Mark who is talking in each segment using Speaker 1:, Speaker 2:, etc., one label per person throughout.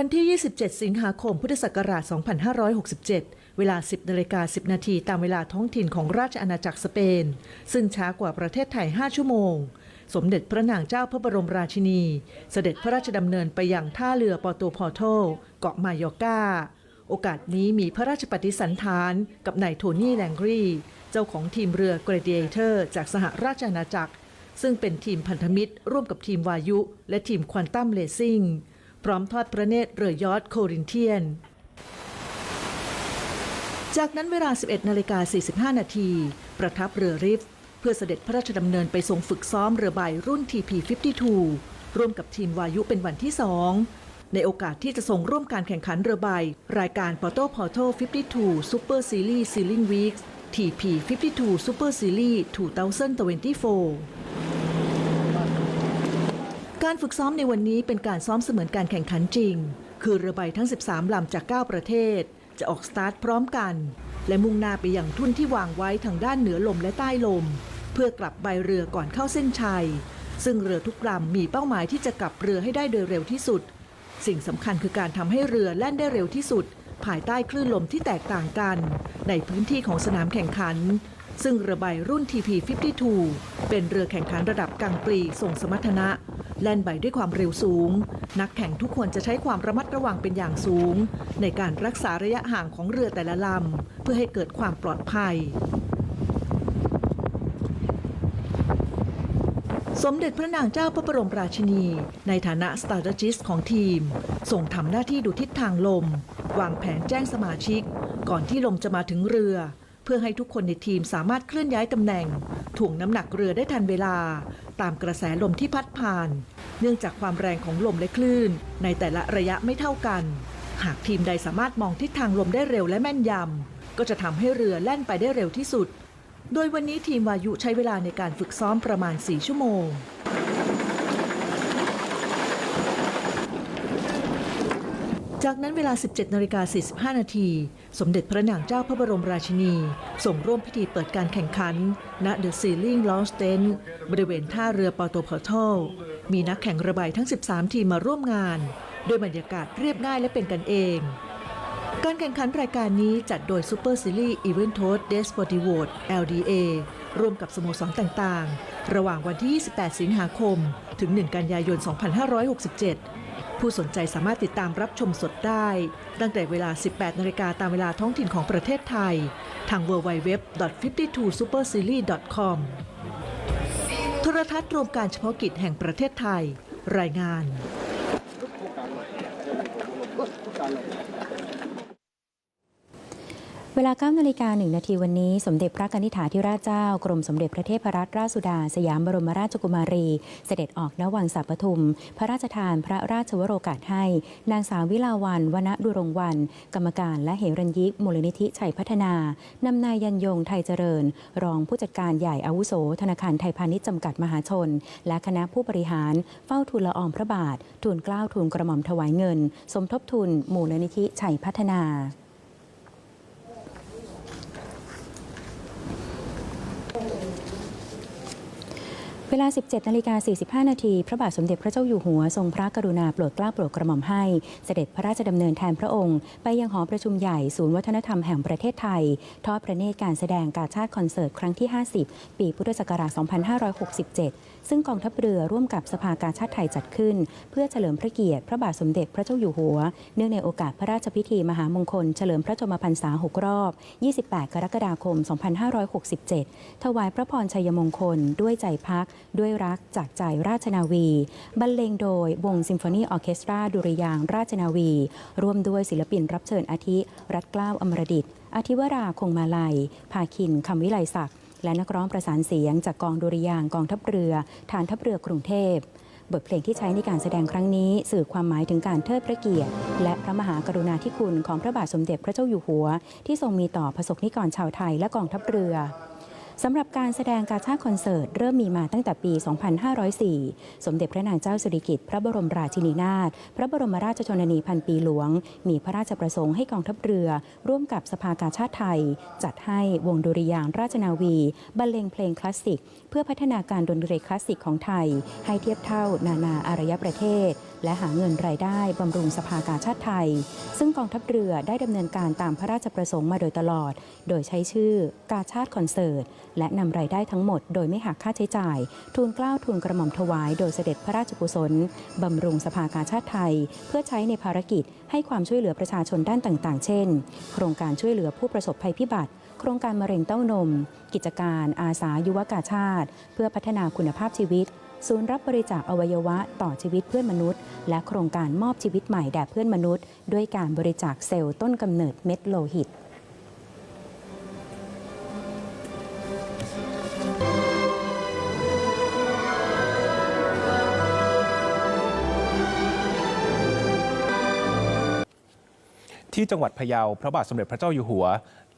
Speaker 1: วันที่ 27 สิงหาคม พุทธศักราช 2567 เวลา 10นาฬิกา10 นาทีตามเวลาท้องถิ่นของราชอาณาจักรสเปน ซึ่งช้ากว่าประเทศไทย 5 ชั่วโมง สมเด็จพระนางเจ้าพระบรมราชินี เสด็จพระราชดำเนินไปยังท่าเรือปอโตพอโตเกาะมายอกาโอกาสนี้มีพระราชปฏิสันธานกับนายโทนี่แลงรีเจ้าของทีมเรือ Gladiator จากสหราชอาณาจักร ซึ่งเป็นทีมพันธมิตรร่วมกับทีมวายุ และทีมควอนตัมเลซิ่ง พร้อมทอดพระเนตรเรือยอทโครินเทียน จากนั้นเวลา 11นาฬิกา45 นาที ประทับเรือริฟเพื่อเสด็จพระราชดำเนินไปทรงฝึกซ้อมเรือใบรุ่น TP52 ร่วมกับทีมวายุเป็นวันที่ 2 ในโอกาสที่จะส่งร่วมการแข่งขันเรือใบ รายการ Porto Porto 52 Super Series Sailing Weeks TP52 Super Series 2024 การฝึกซ้อมในวันนี้เป็นการซ้อมเสมือนการแข่งขันจริง คือเรือใบทั้ง 13 ลำจาก 9 ประเทศ จะออกสตาร์ทพร้อมกัน และมุ่งหน้าไปยังทุ่นที่วางไว้ทางด้านเหนือลมและใต้ลม เพื่อกลับใบเรือก่อนเข้าเส้นชัย ซึ่งเรือทุกลำมีเป้าหมายที่จะกลับเรือให้ได้โดยเร็วที่สุด สิ่งสำคัญคือการทำให้เรือแล่นได้เร็วที่สุด ภายใต้คลื่นลมที่แตกต่างกัน ในพื้นที่ของสนามแข่งขันซึ่งเรือใบรุ่น TP52 เป็นเรือแข่งขันระดับกลางปรีส่งสมรรถนะ แล่นใบด้วยความเร็วสูง นักแข่งทุกคนจะใช้ความระมัดระวังเป็นอย่างสูง ในการรักษาระยะห่างของเรือแต่ละลำ เพื่อให้เกิดความปลอดภัย สมเด็จพระนางเจ้าพระบรมราชินี ในฐานะสตาร์จิสของทีม ส่งทำหน้าที่ดูทิศทางลม วางแผนแจ้งสมาชิก ก่อนที่ลมจะมาถึงเรือ พื่อให้ทุกคนในทีมสามารถเคลื่อนย้ายตำแหน่ง ถ่วงน้ำหนักเรือได้ทันเวลา ตามกระแสลมที่พัดผ่าน เนื่องจากความแรงของลมและคลื่น ในแต่ละระยะไม่เท่ากัน หากทีมใดสามารถมองทิศทางลมได้เร็วและแม่นยำ ก็จะทำให้เรือแล่นไปได้เร็วที่สุด โดยวันนี้ทีมวายุใช้เวลาในการฝึกซ้อมประมาณ 4 ชั่วโมง จากนั้นเวลา 17นาฬิกา45 นาที สมเด็จพระนางเจ้าพระบรมราชินีส่งร่วมพิธีเปิดการแข่งขันณ The Sailing Launch Tent บริเวณท่าเรือปอโตพอโตมีนักแข่งระบายทั้ง 13 ทีมมาร่วมงาน โดยบรรยากาศเรียบง่ายและเป็นกันเอง การแข่งขันรายการนี้จัดโดย Super Series Event Host d e s p o r t i v o LDA ร่วมกับสโมสรต่างๆ ระหว่างวันที่ 28 สิงหาคม ถึง 1 กันยายน 2567 ผู้สนใจสามารถติดตามรับชมสดได้ ตั้งแต่เวลา 18 นาฬิกาตามเวลาท้องถิ่นของประเทศไทย ทาง www.52superseries.com โทรทัศน์รวมการเฉพาะกิจแห่งประเทศไทย รายงาน
Speaker 2: เวลา9นาฬิกา1นาทีวันนี้ สมเด็จพระกนิษฐาธิราชเจ้า กรมสมเด็จพระเทพรัตนราชสุดา สยามบรมราชกุมารี เสด็จออกณวังสัปทุม พระราชทานพระราชวโรกาสให้ นางสาววิลาวันวนดุรงวัน กรรมการและเหรัญยิกมูลนิธิชัยพัฒนานำนายยันยงไทยเจริญ รองผู้จัดการใหญ่อาวุโส ธนาคารไทยพาณิชย์จำกัดมหาชน และคณะผู้บริหารเฝ้าทูลละอองพระบาททูลเกล้าทูลกระหม่อมถวายเงิน สมทบทุนมูลนิธิชัยพัฒนา เวลา 17นาฬิกา45 นาทีพระบาทสมเด็จพระเจ้าอยู่หัวทรงพระกรุณาโปรดเกล้าโปรดกระหม่อมให้ เสด็จพระราชดำเนินแทนพระองค์ ไปยังหอประชุมใหญ่ศูนย์วัฒนธรรมแห่งประเทศไทย ทอดพระเนตรการแสดงการชาติคอนเสิร์ตครั้งที่ 50 ปีพุทธศักราช 2567 ซึ่งกองทัพเรือร่วมกับสภากาชาติไทยจัดขึ้น เพื่อเฉลิมพระเกียรติพระบาทสมเด็จพระเจ้าอยู่หัว เนื่องในโอกาสพระราชพิธีมหามงคล เฉลิมพระชนมพรรษา 6 รอบ 28 กรกฎาคม 2567 ถวายพระพรชัยมงคลด้วยใจพักด้วยรักจากใจราชนาวี บรรเลงโดยวงซิมโฟนีออเคสตราดุริยางราชนาวี ร่วมด้วยศิลปินรับเชิญอาทิ รัฐเกล้าวอมรดิตอาทิวราคงมาลัย ภาคินคำวิไลศักดิ์และนักร้องประสานเสียงจากกองดุริยางกองทัพเรือ ฐานทัพเรือกรุงเทพบทเพลงที่ใช้ในการแสดงครั้งนี้ สื่อความหมายถึงการเทิดพระเกียรติ และพระมหากรุณาธิคุณของพระบาทสมเด็จพระเจ้าอยู่หัว ที่ทรงมีต่อประสบนิกรชาวไทยและกองทัพเรือ สำหรับการแสดงกาชาดคอนเสิร์ต เริ่มมีมาตั้งแต่ปี 2504 สมเด็จพระนางเจ้าสิริกิติ์พระบรมราชินีนาถ พระบรมราชชนนีพันปีหลวง มีพระราชประสงค์ให้กองทัพเรือ ร่วมกับสภากาชาติไทย จัดให้วงดุริยางราชนาวี บรรเลงเพลงคลาสสิก เพื่อพัฒนาการดนตรีคลาสสิกของไทย ให้เทียบเท่านานาอารยประเทศ และหาเงินรายได้บำรุงสภากาชาติไทย ซึ่งกองทัพเรือได้ดำเนินการตามพระราชประสงค์มาโดยตลอด โดยใช้ชื่อกาชาติคอนเสิร์ต และนำรายได้ทั้งหมดโดยไม่หักค่าใช้จ่าย ทูลเกล้าทูลกระหม่อมถวายโดยเสด็จพระราชกุศลบำรุงสภากาชาติไทย เพื่อใช้ในภารกิจให้ความช่วยเหลือประชาชนด้านต่างๆ เช่น โครงการช่วยเหลือผู้ประสบภัยพิบัติ โครงการมะเร็งเต้านม กิจการอาสายุวกาชาติ เพื่อพัฒนาคุณภาพชีวิต ศูนย์รับบริจาคอวัยวะต่อชีวิตเพื่อนมนุษย์ และโครงการมอบชีวิตใหม่แด่เพื่อนมนุษย์ ด้วยการบริจาคเซลล์ต้นกำเนิดเม็ดโลหิต
Speaker 3: ที่จังหวัดพะเยาพระบาทสมเด็จพระเจ้าอยู่หัว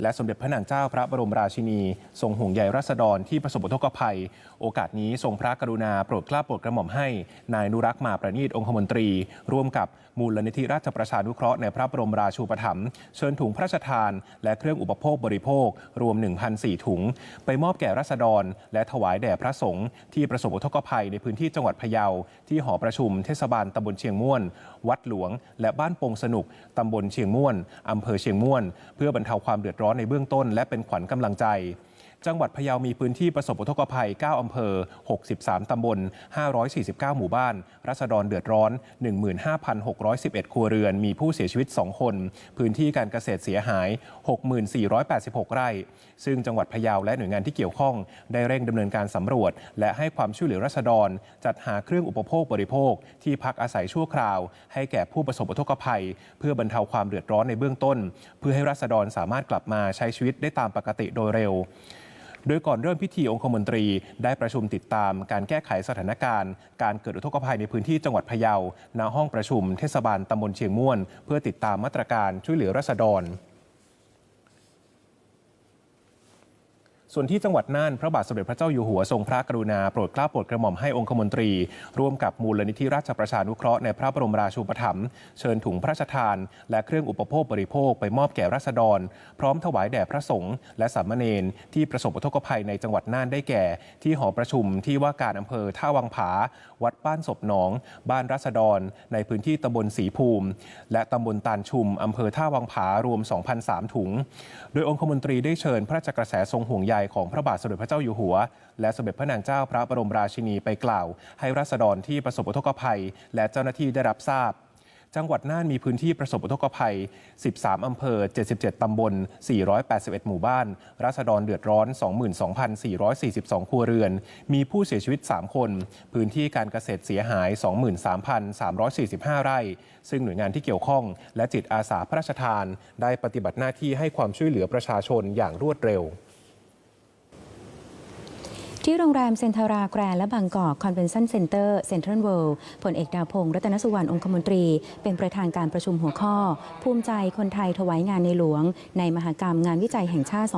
Speaker 3: และสมเด็จพระนางเจ้าพระบรมราชินี ทรงห่วงใยราษฎรที่ประสบอุทกภัย โอกาสนี้ทรงพระกรุณาโปรดเกล้าโปรดกระหม่อมให้ นายนุรักษ์มาประณีตองคมนตรี ร่วมกับมูลนิธิราชประชานุเคราะห์ในพระบรมราชูปถัมภ์เชิญถุงพระราชทาน และเครื่องอุปโภคบริโภค รวม 1,004 ถุง ไปมอบแก่ราษฎร และถวายแด่พระสงฆ์ที่ประสบอุทกภัยในพื้นที่จังหวัดพะเยาที่หอประชุมเทศบาลตำบลเชียงม่วน วัดหลวง และบ้านโปงสนุกตำบลเชียงม่วนอำเภอเชียงม่วน เพื่อบรรเทาความเดือดร้อนในเบื้องต้น และเป็นขวัญกำลังใจ จังหวัดพะเยามีพื้นที่ประสบอุทกภัย 9 อำเภอ 63 ตำบล 549 หมู่บ้าน รัษฎรเดือดร้อน 15,611 ครัวเรือน มีผู้เสียชีวิต 2 คน พื้นที่การเกษตรเสียหาย 6486 ไร่ ซึ่งจังหวัดพะเยาและหน่วยงานที่เกี่ยวข้อง ได้เร่งดำเนินการสำรวจ และให้ความช่วยเหลือรัษฎร จัดหาเครื่องอุปโภคบริโภค ที่พักอาศัยชั่วคราว ให้แก่ผู้ประสบอุทกภัย เพื่อบรรเทาความเดือดร้อนในเบื้องต้น เพื่อให้รัษฎรสามารถกลับมาใช้ชีวิตได้ตามปกติโดยเร็ว โดยก่อนเริ่มพิธีองคมนตรี ได้ประชุมติดตามการแก้ไขสถานการณ์ การเกิดอุทกภัยในพื้นที่จังหวัดพะเยาณห้องประชุมเทศบาลตำบลเชียงม่วน เพื่อติดตามมาตรการช่วยเหลือราษฎร ส่วนที่จังหวัดน่านพระบาทสมเด็จพระเจ้าอยู่หัวทรงพระกรุณาโปรดเกล้าโปรดกระหม่อมให้องคมนตรี ร่วมกับมูลนิธิราชประชานุเคราะห์ในพระบรมราชูปถัมภ์เชิญถุงพระราชทาน และเครื่องอุปโภคบริโภคไปมอบแก่ราษฎร พร้อมถวายแด่พระสงฆ์และสามเณรที่ประสบอุทกภัยในจังหวัดน่านได้แก่ ที่หอประชุมที่ว่าการอำเภอท่าวังผา วัดบ้านศพหนอง บ้านรัษฎร ในพื้นที่ตำบลศรีภูมิ และตำบลตาลชุมอำเภอท่าวังผารวม 2,003ถุง โดยองคมนตรีได้เชิญพระราชกระแสทรงห่วงใยของพระบาทสมเด็จพระเจ้าอยู่หัว และสมเด็จพระนางเจ้าพระบรมราชินีไปกล่าว ให้รัษฎรที่ประสบอุทกภัย และเจ้าหน้าที่ได้รับทราบจังหวัดน่านมีพื้นที่ประสบอุทกภัย 13 อำเภอ 77 ตำบล 481 หมู่บ้านรัษฎรเดือดร้อน 22,442 ครัวเรือน มีผู้เสียชีวิต 3 คน พื้นที่การเกษตรเสียหาย 23,345 ไร่ ซึ่งหน่วยงานที่เกี่ยวข้อง และจิตอาสาพระราชทาน ได้ปฏิบัติหน้าที่ให้ความช่วยเหลือประชาชนอย่างรวดเร็ว
Speaker 2: ที่โรงแรมเซนทาราแกรนและบางกอกคอนเวนชั่นเซ็นเตอร์เซ็นทรัลเวิลด์ผลเอกดาวพงศ์รัตนสุวรรณองคมนตรี เป็นประธานการประชุมหัวข้อ ภูมิใจคนไทยถวายงานในหลวง ในมหกรรมงานวิจัยแห่งชาติ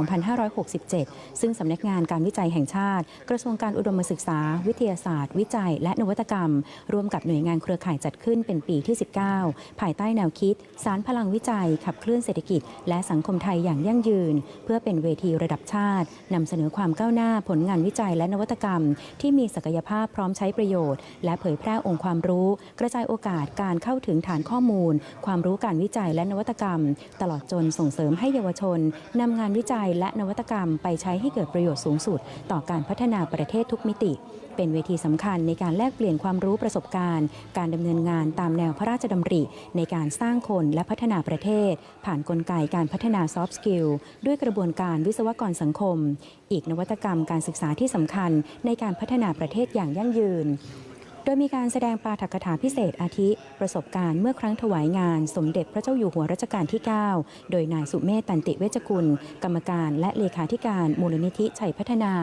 Speaker 2: 2567 ซึ่งสำนักงานการวิจัยแห่งชาติ กระทรวงการอุดมศึกษา วิทยาศาสตร์ วิจัย และนวัตกรรม ร่วมกับหน่วยงานเครือข่ายจัดขึ้นเป็นปีที่ 19 ภายใต้แนวคิด สารพลังวิจัย ขับเคลื่อนเศรษฐกิจ และสังคมไทยอย่างยั่งยืน เพื่อเป็นเวทีระดับชาตินำเสนอความก้าวหน้าผลงานวิจัยยและนวัตกรรม ที่มีศักยภาพพร้อมใช้ประโยชน์ และเผยแพร่องค์ความรู้ กระจายโอกาสการเข้าถึงฐานข้อมูล ความรู้การวิจัยและนวัตกรรม ตลอดจนส่งเสริมให้เยาวชนนำงานวิจัยและนวัตกรรมไปใช้ให้เกิดประโยชน์สูงสุด ต่อการพัฒนาประเทศทุกมิติ เป็นเวทีสำคัญในการแลกเปลี่ยนความรู้ประสบการณ์ การดำเนินงานตามแนวพระราชดำริ ในการสร้างคนและพัฒนาประเทศ ผ่านนกลไกการพัฒนาซอฟต์สกิลด้วยกระบวนการวิศวกรสังคม อีกนวัตกรรมการศึกษาที่สำคัญในการพัฒนาประเทศอย่างยั่งยืนโดยมีการแสดงปาฐกถาพิเศษอาทิ ประสบการณ์เมื่อครั้งถวายงาน สมเด็จพระเจ้าอยู่หัวรัชกาลที่ 9 โดยนายสุเมธตันติเวชกุล กรรมการและเลขาธิการมูลนิธิชัยพัฒนา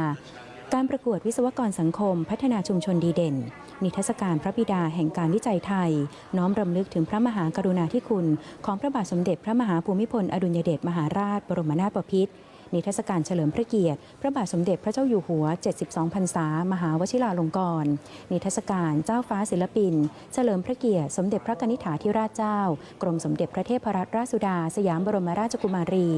Speaker 2: การประกวดวิศวกรสังคม พัฒนาชุมชนดีเด่น นิทรรศการพระบิดาแห่งการวิจัยไทย น้อมรำลึกถึงพระมหากรุณาธิคุณ ของพระบาทสมเด็จพระมหาภูมิพลอดุลยเดชมหาราช บรมนาถบพิตร นิทรรศการเฉลิมพระเกียรติ พระบาทสมเด็จพระเจ้าอยู่หัว 72 พรรษา มหาวชิราลงกรณ์นิทรรศการเจ้าฟ้าศิลปิน เฉลิมพระเกียรติ สมเด็จพระกนิษฐาธิราชเจ้า กรมสมเด็จพระเทพรัตนราชสุดา สยามบรมราชกุมารี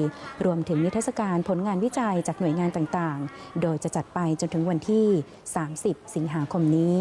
Speaker 2: รวมถึงนิทรรศการผลงานวิจัยจากหน่วยงานต่างๆ โดยจะจัดไปจนถึงวันที่ 30 สิงหาคมนี้